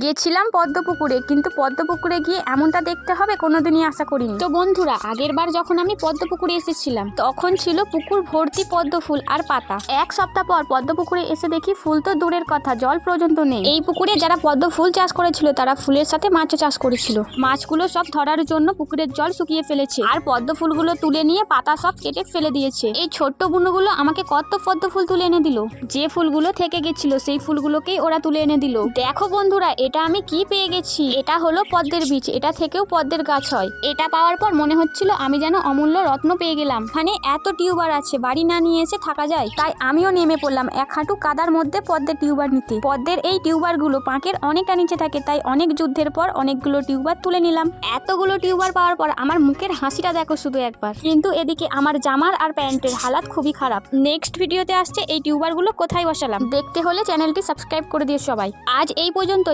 গেছিলাম পদ্মপুকুরে, কিন্তু পদ্মপুকুরে গিয়ে এমনটা দেখতে হবে কোনোদিনই আশা করিনি। তো বন্ধুরা আগের বার যখন আমি পদ্মপুকুরে এসেছিলাম, তখন ছিল পুকুর ভর্তি পদ্ম ফুল আর পাতা। এক সপ্তাহ পর পদ্মপুকুরে এসে দেখি ফুল তো দূরের কথা, জল পর্যন্ত নেই। এই পুকুরে যারা পদ্ম ফুল চাষ করেছিল, তারা ফুলের সাথে মাছও চাষ করেছিল। মাছগুলো সব ধরার জন্য পুকুরের জল শুকিয়ে ফেলেছে, আর পদ্ম ফুলগুলো তুলে নিয়ে পাতা সব কেটে ফেলে দিয়েছে। এই ছোট্ট বুনোগুলো আমাকে কত পদ্ম ফুল তুলে এনে দিল? যে ফুলগুলো থেকে গেছিল, সেই ফুলগুলোকেই ওরা তুলে এনে দিল। দেখো বন্ধুরা এটা আমি কি পেয়ে গেছি? এটা হলো পদ্মের বীজ। এটা থেকেও পদ্মের গাছ হয়। এটা পাওয়ার পর মনে হচ্ছিল আমি যেন অমূল্য রত্ন পেয়ে গেলাম। মানে এত টিউবার আছে, বাড়ি না নিয়ে এসে থাকা যায়। তাই আমিও নেমে পড়লাম এক হাঁটু কাদার মধ্যে পদ্মের টিউবার নিতে। পদ্মের এই টিউবারগুলো পাঁকের অনেকটা নিচে থাকে, তাই অনেক যুদ্ধের পর অনেকগুলো টিউবার তুলে নিলাম। এতগুলো টিউবার পাওয়ার পর আমার মুখের হাসিটা দেখো শুধু একবার। কিন্তু এদিকে আমার জামার আর প্যান্টের হালাত খুবই খারাপ। নেক্সট ভিডিওতে আসছে এই টিউবারগুলো কোথায় বসালাম? দেখতে হলে চ্যানেলটি সাবস্ক্রাইব করে দিও সবাই। আজ এই পর্যন্ত